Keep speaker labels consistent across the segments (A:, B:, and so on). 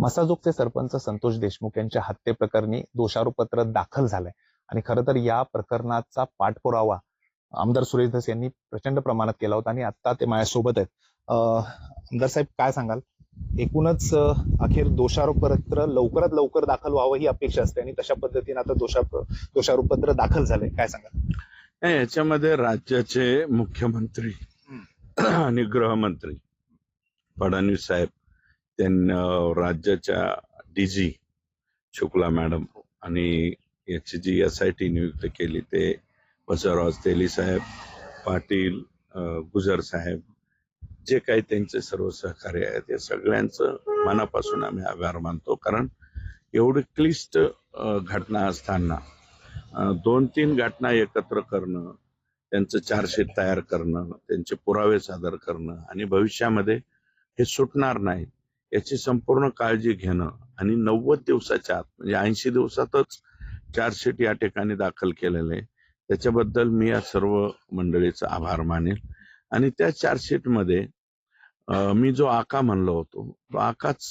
A: मसाजोगचे सरपंच संतोष देशमुख यांच्या हत्येप्रकरणी दोषारोपपत्र दाखल झालंय. आणि खरं तर या प्रकरणाचा पाठपुरावा आमदार सुरेश धस यांनी प्रचंड प्रमाणात केला होता आणि आता ते माझ्यासोबत आहेत. आमदार साहेब काय सांगाल? एकूणच अखेर दोषारोपपत्र लवकरात लवकर दाखल व्हावं ही अपेक्षा असते आणि तशा पद्धतीने आता दोषा दोषारोपपत्र दाखल झालंय. काय सांगाल?
B: याच्यामध्ये राज्याचे मुख्यमंत्री आणि गृहमंत्री फडणवीस साहेब त्यांना uh, राज्याच्या डीजी शुक्ला मॅडम आणि याची जी एस आय टी नियुक्त केली. ते बसवराज तेली साहेब पाटील गुजर साहेब जे काही त्यांचे सर्व सहकार्य आहेत या सगळ्यांचं मनापासून आम्ही आभार मानतो. कारण एवढी क्लिष्ट घटना असताना दोन तीन घटना एकत्र करणं त्यांचं चार्जशीट तयार करणं त्यांचे पुरावे सादर करणं आणि भविष्यामध्ये हे सुटणार नाही याची संपूर्ण काळजी घेणं आणि नव्वद दिवसाच्या आत म्हणजे ऐंशी दिवसातच चार्जशीट या ठिकाणी दाखल केलेलं आहे. त्याच्याबद्दल मी या सर्व मंडळीचा आभार मानेल. आणि त्या चार्जशीटमध्ये मी जो आका म्हणलो होतो तो आकाच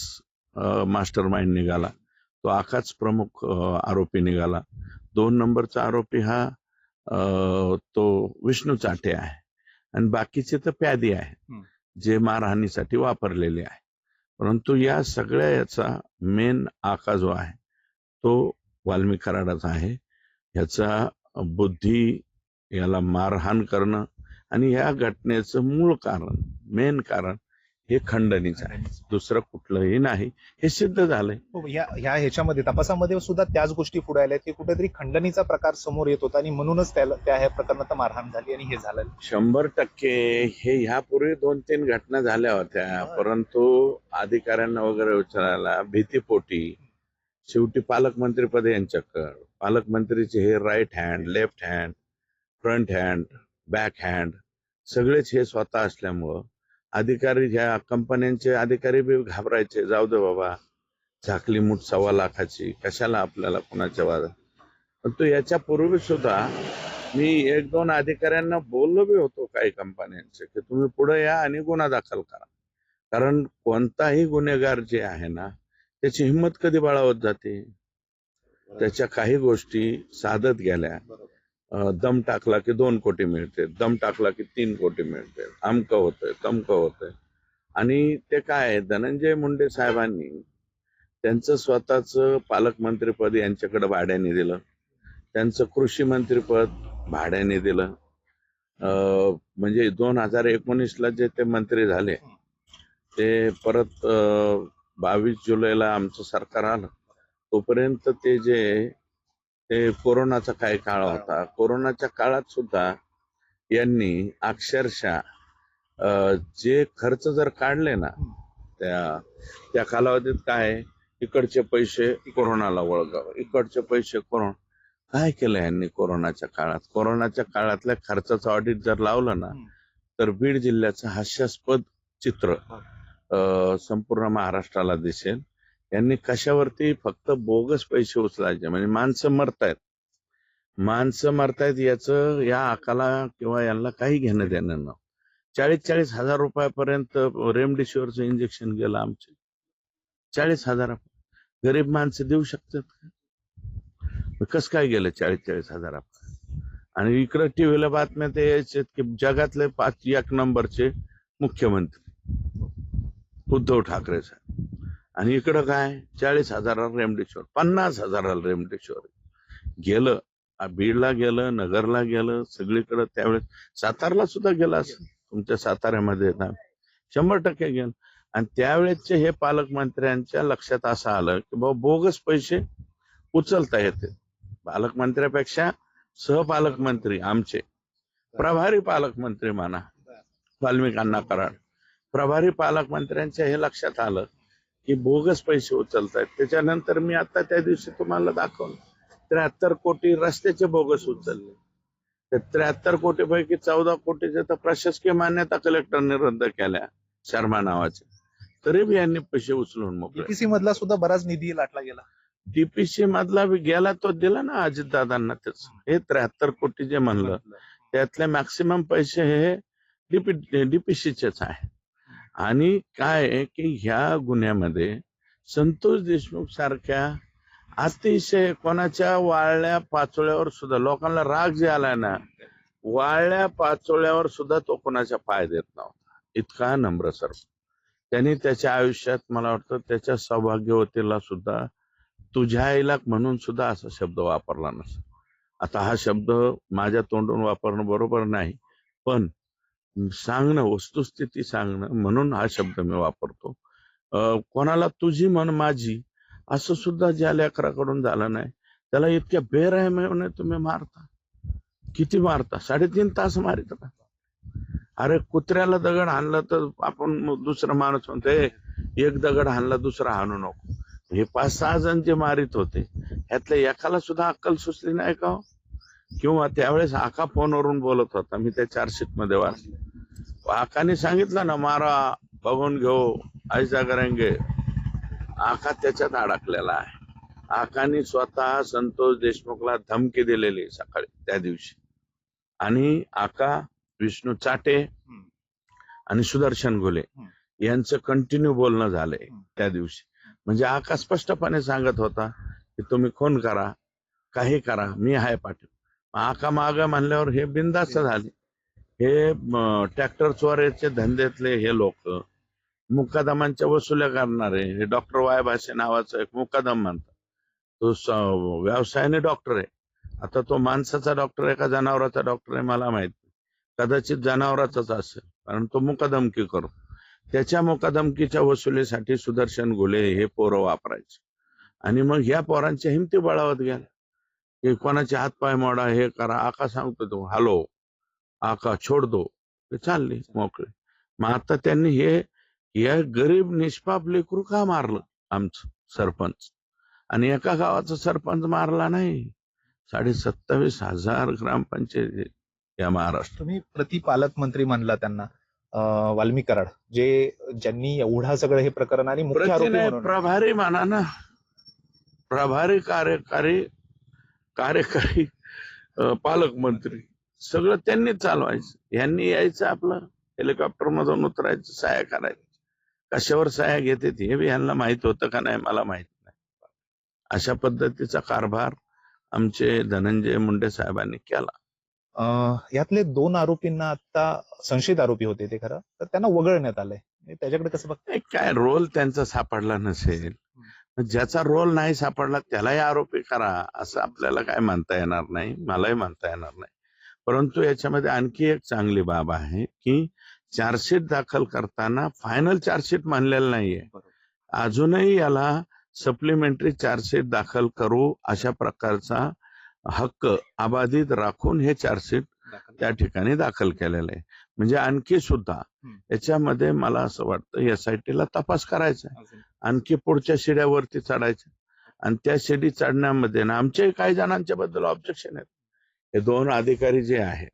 B: मास्टर माइंड निघाला. तो आकाच प्रमुख आरोपी निघाला. दोन नंबरचा आरोपी हा तो विष्णू चाटे आहे. आणि बाकीचे तर प्यादी आहे. जे मारहाणीसाठी वापरलेले आहे. परंतु या सगळ्या याचा मेन आका जो आहे तो वाल्मिकराडाचा आहे. ह्याचा बुद्धी याला मारहाण करणं आणि या घटनेचं मूळ कारण मेन कारण हे खंडणीचं आहे. दुसरं कुठलंही नाही. हे सिद्ध झालंय.
A: हो, ह्या ह्याच्यामध्ये तपासामध्ये सुद्धा त्याच गोष्टी पुढे आल्या की कुठेतरी खंडणीचा प्रकार समोर येत होता आणि म्हणूनच त्याला त्या ह्या प्रकरणात मारहाण झाली आणि हे झालं.
B: शंभर टक्के हे ह्यापूर्वी दोन तीन घटना झाल्या होत्या. परंतु अधिकाऱ्यांना वगैरे विचारायला भीतीपोटी शेवटी पालकमंत्रीपद यांच्याकडे. पालकमंत्रीचे हे right hand left hand front hand back hand सगळेच हे स्वतः असल्यामुळं अधिकारी ह्या कंपन्यांचे अधिकारी बी घाबरायचे. जाऊ दे बाबा झाकली मूठ सव्वा लाखाची. कशाला आपल्याला कुणाच्या वाद? परंतु याच्या पूर्वी सुद्धा मी एक दोन अधिकाऱ्यांना बोललो बी होतो काही कंपन्यांचे की तुम्ही पुढे या आणि गुन्हा दाखल करा. कारण कोणताही गुन्हेगार जे आहे ना त्याची हिंमत कधी बाळावत जाते? त्याच्या काही गोष्टी साधत गेल्या. दम टाकला की दोन कोटी मिळते दम टाकला की तीन कोटी मिळते अमक होतंय तमक होतंय. आणि ते काय आहे, धनंजय मुंडे साहेबांनी त्यांचं स्वतःच पालकमंत्रीपद यांच्याकडे भाड्याने दिलं त्यांचं कृषी मंत्रीपद भाड्याने दिलं. अं, म्हणजे दोन हजार एकोणीसला जे ते मंत्री झाले ते परत बावीस जुलैला आमचं सरकार आलं तोपर्यंत ते जे ते कोरोनाचा काही काळ होता. कोरोनाच्या काळात सुद्धा यांनी अक्षरशः जे खर्च जर काढले ना त्या त्या कालावधीत काय इकडचे पैसे कोरोनाला वळगावं. इकडचे पैसे कोरोना काय केलं यांनी कोरोनाच्या काळात? कोरोनाच्या काळातल्या खर्चाचं ऑडिट जर लावलं ना. तर बीड जिल्ह्याचं हास्यास्पद चित्र संपूर्ण महाराष्ट्राला दिसेल. यांनी कशावरती फक्त बोगस पैसे उचलायचे? म्हणजे माणसं मरतायत. माणसं मरतायत याचं या आकाला किंवा यांना काही घेणं देणं न चाळीस चाळीस हजार रुपयापर्यंत रेमडेसिवीरचं इंजेक्शन गेलं आमचे. चाळीस हजार. गरीब माणसं देऊ शकतात कस काय गेलं चाळीस चाळीस हजार? आणि इकडं टीव्हीला बातम्या ते यायचे की जगातले पाच एक नंबरचे मुख्यमंत्री. उद्धव ठाकरे साहेब. आणि इकडं काय? चाळीस हजाराला रेमडेश्वर पन्नास हजाराला रेमडेश्वर गेलं बीडला गेलं नगरला गेलं सगळीकडे त्यावेळेस सातारला सुद्धा गेला असं तुमच्या साताऱ्यामध्ये ना. शंभर टक्के गेलं. आणि त्यावेळेसचे हे पालकमंत्र्यांच्या लक्षात असं आलं की बाबा बोगस पैसे उचलता येते. पालकमंत्र्यापेक्षा सहपालकमंत्री आमचे. प्रभारी पालकमंत्री म्हणा. वाल्मिकांना कराड प्रभारी पालकमंत्र्यांच्या हे लक्षात आलं की बोगस पैसे उचलतायत. त्याच्यानंतर मी आता त्या दिवशी तुम्हाला दाखवलं. त्र्याहत्तर कोटी रस्त्याचे बोगस उचलले. त्या त्र्याहत्तर कोटी पैकी चौदा कोटीच्या तर प्रशासकीय मान्यता कलेक्टरने रद्द केल्या शर्मा नावाचे तरी बी यांनी पैसे उचलून मोकळे.
A: बीपीसी मधला सुद्धा बराच निधी लाटला गेला.
B: टीपीसी मधला बी गेला तो दिला ना अजितदादांना त्याच. हे त्र्याहत्तर कोटी जे म्हणलं त्यातले मॅक्सिमम पैसे हे डीपी डीपीसीचेच आहे. आणि काय आहे की ह्या गुन्ह्यामध्ये संतोष देशमुख सारख्या अतिशय कोणाच्या वाळल्या पाचोळ्यावर सुद्धा लोकांना राग जे आलाय ना वाळल्या पाचोळ्यावर सुद्धा तो कोणाच्या पाय देत नव्हता. इतका नम्र सर त्यांनी त्याच्या आयुष्यात मला वाटतं त्याच्या सौभाग्यवतीला सुद्धा तुझ्या आईला म्हणून सुद्धा असा शब्द वापरला नसेल. आता हा शब्द माझ्या तोंडून वापरणं बरोबर नाही पण सांगणं वस्तुस्थिती सांगणं म्हणून हा शब्द मी वापरतो. कोणाला तुझी म्हण माझी असं सुद्धा ज्या लेकराकडून झालं नाही त्याला इतक्या बेरहमीने तुम्ही मारता. किती मारता? साडेतीन तास मारित का अरे कुत्र्याला दगड आणलं तर आपण दुसरं दुसरा माणूस म्हणतो एक दगड हाणला दुसरा हाणू नको. हे पाच सहा जण जे मारित होते ह्यातल्या एकाला सुद्धा अक्कल सुचली नाही का हो? किंवा त्यावेळेस आका फोनवरून बोलत होता? मी त्या चार्जशीटमध्ये वाचले. आकाने सांगितलं ना मारा बघून घेऊ ऐसा करेंगे. आका त्याच्यात अडकलेला आहे. आकाने स्वतः संतोष देशमुखला धमकी दिलेली सकाळी त्या दिवशी. आणि आका विष्णू चाटे आणि सुदर्शन घुले यांचं कंटिन्यू बोलणं झालंय त्या दिवशी. म्हणजे आका स्पष्टपणे सांगत होता की तुम्ही खून करा काही करा मी आहे पाठीव आका माग म्हणल्यावर हे बिंदास्त झाले. हे ट्रॅक्टर चोऱ्याचे धंद्यातले हे लोक मुकादमांच्या वसुल्या करणारे हे डॉक्टर वाय भाषे नावाचं एक मुकादम म्हणतात. तो व्यवसायाने डॉक्टर आहे. आता तो माणसाचा डॉक्टर आहे का जनावराचा डॉक्टर आहे मला माहीत नाही. कदाचित जनावराचाच असेल कारण तो मुकादमकी करतो. त्याच्या मुकादमकीच्या वसुलीसाठी सुदर्शन घुले हे पोरं वापरायचे. आणि मग ह्या पोरांच्या हिमती बळावत गेल्या. की कोणाचे हातपाय मोडा हे करा आका सांगतो तो हॅलो आका छोड दो ते चालले मोकळे. मग आता त्यांनी हे या गरीब निष्पाप लेकरू का मारलं? आमचं सरपंच. आणि एका गावाचा सरपंच मारला नाही. साडे सत्तावीस हजार ग्रामपंचायत या महाराष्ट्र
A: तुम्ही प्रतिपालकमंत्री म्हणला त्यांना वाल्मी कराड जे ज्यांनी एवढा सगळं हे प्रकरण आणि मुख्य आरोपी
B: प्रभारी म्हणा ना. प्रभारी कार्यकारी कार्यकारी पालकमंत्री. सगळं त्यांनी चालवायचं. यांनी यायचं आपलं हेलिकॉप्टर मधून उतरायचं सहाय्य करायचं. कशावर सहाय्य घेते हे बी यांना माहीत होतं का नाही मला माहीत नाही. अशा पद्धतीचा कारभार आमचे धनंजय मुंडे साहेबांनी केला.
A: यातले दोन आरोपींना आता संशयित आरोपी होते ते खरं तर त्यांना वगळण्यात आलंय. हे त्याच्याकडे कसं बघ
B: काय रोल त्यांचा सापडला नसेल. ज्याचा रोल नाही सापडला त्यालाही आरोपी करा असं आपल्याला काय म्हणता येणार नाही मलाही म्हणता येणार नाही. परंतु याच्यामध्ये आणखी एक चांगली बाब आहे की चार्जशीट दाखल करताना फायनल चार्जशीट मानलेलं नाहीये. अजूनही याला सप्लिमेंटरी चार्जशीट दाखल करू अशा प्रकारचा हक्क अबाधित राखून हे चार्जशीट त्या ठिकाणी दाखल केलेलं आहे. म्हणजे आणखी सुद्धा. याच्यामध्ये मला असं वाटतं एस ला तपास करायचा. आणखी पुढच्या शिड्यावरती चढायचं आणि त्या शिडी चढण्यामध्ये ना आमचे काही जणांच्या बद्दल ऑब्जेक्शन आहेत. हे दोन अधिकारी जे आहेत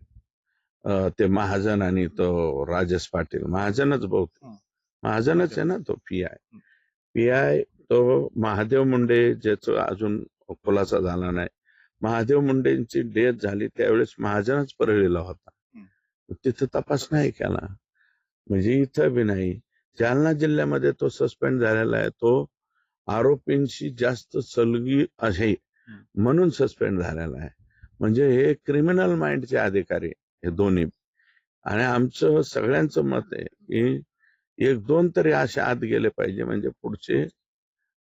B: ते महाजन आणि तो राजेश पाटील. महाजनच बहुतेक. महाजनच आहे ना तो पी आय. पी आय तो महादेव मुंडे ज्याचं अजून खुलासा झाला नाही. महादेव मुंडेंची डेथ झाली त्यावेळेस महाजनच परळीला होता. तिथं तपास नाही केला. म्हणजे इथं बी नाही. जालना जिल्ह्यामध्ये तो सस्पेंड झालेला आहे. तो आरोपींशी जास्त सलगी आहे. म्हणून सस्पेंड झालेला आहे. म्हणजे हे क्रिमिनल माइंडचे अधिकारी हे दोन्ही. आणि आमचं सगळ्यांचं मत आहे की एक दोन तरी असे आत गेले पाहिजे म्हणजे पुढचे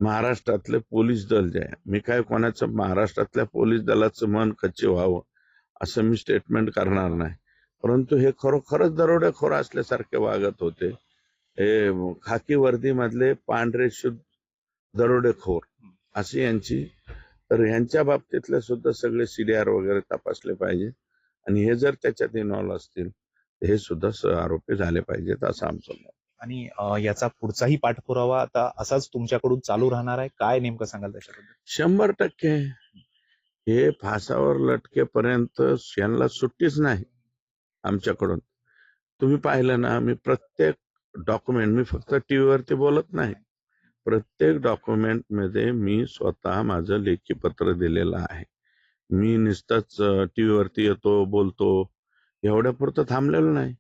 B: महाराष्ट्रातले पोलीस दल जे आहे. मी काय कोणाचं महाराष्ट्रातल्या पोलीस दलाचं मन कच्चे व्हावं असं मी स्टेटमेंट करणार नाही. परंतु हे खरोखरच दरोडेखोर असल्यासारखे वागत होते. हे खाकी वर्दीमधले पांढरे शुद्ध दरोडेखोर अशी यांची तर यांच्या बाबतीतले सुद्धा सगळे सीडीआर वगैरे तपासले पाहिजे. आणि हे जर त्याच्यात इन्व्हॉल्व असतील तर हे सुद्धा आरोपी झाले पाहिजेत असं आमचं मत.
A: आणि याचा पुढचाही पाठपुरावा आता असाच तुमच्याकडून चालू राहणार आहे? काय नेमकं सांगाल त्याच्याबद्दल?
B: शंभर टक्के. हे फासावर लटकेपर्यंत यांना सुट्टीच नाही आमच्याकडून. तुम्ही पाहिलं ना मी प्रत्येक डॉक्युमेंट मी फक्त टीव्हीवरती बोलत नाही. प्रत्येक डॉक्युमेंटमध्ये मी स्वतः माझं लेखी पत्र दिलेलं आहे. मी नुसताच टी व्हीवरती येतो बोलतो एवढ्या पुरतं थांबलेलो नाही.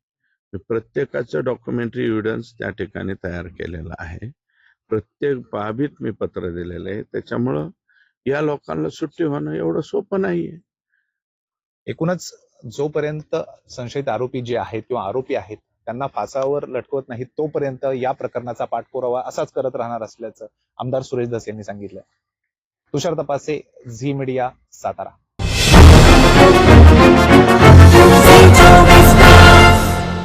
B: मी प्रत्येकाचं डॉक्युमेंटरी एव्हिडन्स त्या ठिकाणी तयार केलेलं आहे. प्रत्येक बाबीत मी पत्र दिलेलं आहे. त्याच्यामुळं या लोकांना सुट्टी होणं एवढं सोपं नाहीये.
A: एकूणच जोपर्यंत संशयित आरोपी जे आहेत किंवा आरोपी आहेत त्यांना फासावर लटकवत नाही तोपर्यंत या प्रकरणाचा पाठपुरावा असाच करत राहणार असल्याचं आमदार सुरेश धस यांनी सांगितलं. Tushar Tapase Zee media Satara.